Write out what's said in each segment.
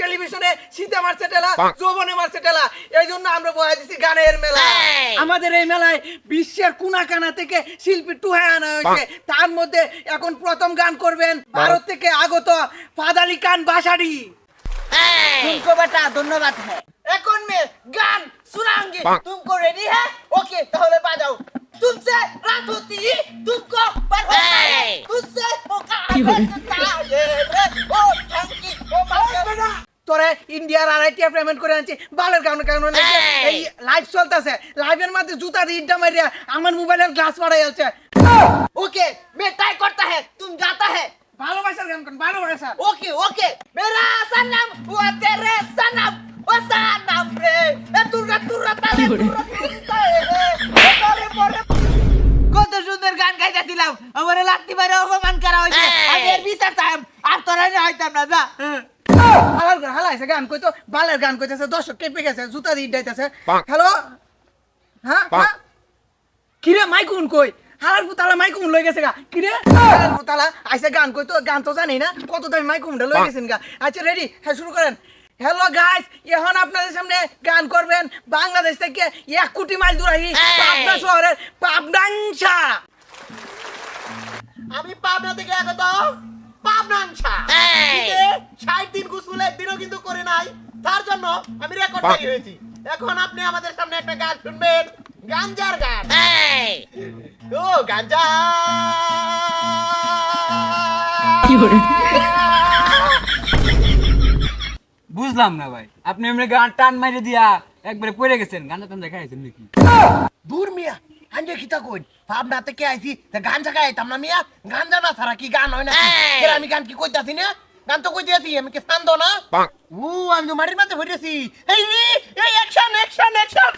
টেলিভিশনে যৌবনে এই জন্য আমরা দিছি মেলা। আমাদের এই মেলায় বিশ্বের কোনা কানা থেকে শিল্পী টুহে আনা হয়েছে। তার মধ্যে এখন প্রথম গান করবেন ভারত থেকে আগত ফাদালি কান বাসারি ধন্যবাদ হ্যাঁ। এখন মে গান सुनाएंगे तुमको रेडी है ओके তাহলে বাজাও तुमसे रात होती तुमको पर होता है तुझसे होगा কি বলে? ये रे ओ थैंकी ओ माय তোরে ইন্ডিয়ার আড়াইটিয়া পেমেন্ট করে আনছি বালের কারণে কারণে এই লাইভ চলতেছে লাইভের মধ্যে জুতা দিয়ে ইড্ডা মারিয়া আমার মোবাইলের গ্লাস মারাই যাচ্ছে ओके मैं ट्राई करता है तुम जाता है ভালোবাসার গান কোন ভালোবাসা ओके ओके मेरा सनम কত সুন্দর গান গাইতেছিলাম। আমারে লাত্তি মারে অপমান করা হয়েছে। আমি এর বিচার চাই। আর তোরা না হইতাম না যা। হালার গান হালাইছে গান কইতো বালের গান কইতেছে দর্শক কেঁপে গেছে জুতা দিয়ে ইড্ডাইতেছে হ্যালো? হ্যাঁ হ্যাঁ। কিরে মাইকুন কই? হালার পুতালা মাইকুন লই গেছে গা। কিরে? হালার পুতালা আইসে গান কইতো গান তো জানি না কত দামি মাইকুনটা লই গেছেন গা। আচ্ছা রেডি হ্যাঁ শুরু করেন। হ্যালো গাইস এখন আপনাদের সামনে গান করবেন বাংলাদেশ থেকে এক কোটি মাইল দূরাহি পাবনা শহরের পাবনাংশা। আমি পাবনা থেকে আগত পাবনাংশা। ষাট দিন গুসুলে একদিনও কিন্তু করে নাই। তার জন্য আমি রেকর্ড তৈরি হয়েছি। এখন আপনি আমাদের সামনে একটা গান শুনবেন গাঞ্জার গান। ও গাঞ্জা! কি বলে? বুঝলাম না ভাই। আপনি এমনি গান টান মাইরে দিয়া একবারে পড়ে গেছেন গানটা টান দেখা আইছেন নাকি? দূর মিয়া আন্ডে কিতা কই। পাবনা থেকে আইছি? তা গাঞ্জা গাইতাম না মিয়া। গাঞ্জা না ছাড়া কি গান হয় না এর আমি গান কি কইতাছি না? গান তো কই দিয়েছি আমি কি শান্ত না ও আমি তো মাটির মাঝে হইরেছি এই রে এই অ্যাকশন অ্যাকশন অ্যাকশন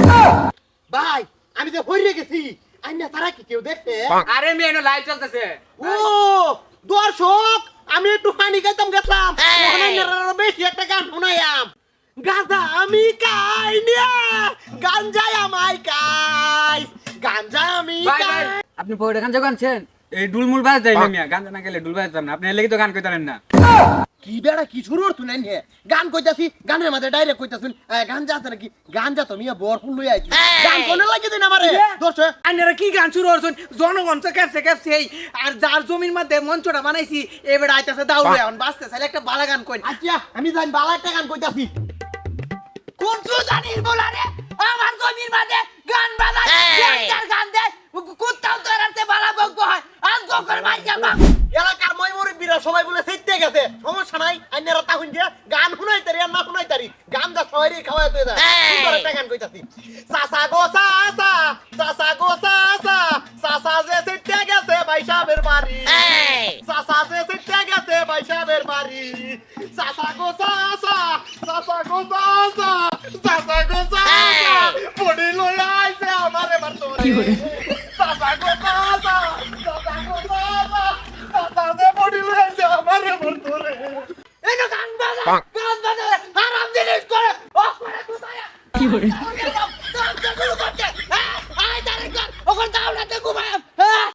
ভাই আমি তো হইরে গেছি আইনা তারা কি কেউ দেখছে আরে মেয়ে লাইভ চলতেছে ও দর্শক আমি একটু পানি খাইতাম গেছিলাম বেশি একটা গান শোনাইয়াম। গাঁজা আমি খাই নিয়ে গাঞ্জাই আমায় খাই। গাঞ্জা আমি খাই। আপনি পরে গাঞ্জা গানছেন? এই ডুলমুল বাজ যাই না মিয়া গান না গেলে ডুল বাজতাম না। আপনি এলে তো গান কইতারেন না। কি বেড়া কি শুরু শুনেন হে গান কইতাছি গানের মাঝে ডাইরেক্ট কইতাছুন গান যাচ্ছে নাকি? গান যা তুমি বরফুল লই আইছি। গান কোনে লাগি দিন আমারে? দর্শক আইনারা কি গান শুরু করছেন? জনগণ তো ক্যাপছে ক্যাপছে এই আর যার জমির মধ্যে মঞ্চটা বানাইছি এবার আইতাছে দাউড়ে এখন বাঁচতে চাইলে একটা বালা গান কইন। আচ্ছা আমি জানি বালা একটা গান কইতাছি। কোন তো জানির বলারে? আমার জমির মাঝে গান বাজায় গান গান দে কুত্তাও তো রাতে বালা বকব হয়। আজ গকর মাই যাবা এলাকার মই মুরব্বীরা সবাই বলে সেটতে গেছে। সমস্যা নাই আইনারা তাহুন দিয়া গান শুনাই তারি আর না শুনাই তারি গান যা সবাই খাওয়াই তুই দা একটা গান কইতাছি? সাসা গো সাসা সাসা গো সাসা সাসা যে সেটতে গেছে বাইশাবের বাড়ি। সাসা যে সেটতে গেছে বাইশাবের বাড়ি। সাসা গো সাসা সাসা গো সাসা সাসা গো সাসা পড়ি লই আইছে আমারে মারতো। কি কি করে ওখানে দাও রাতে ঘুমায়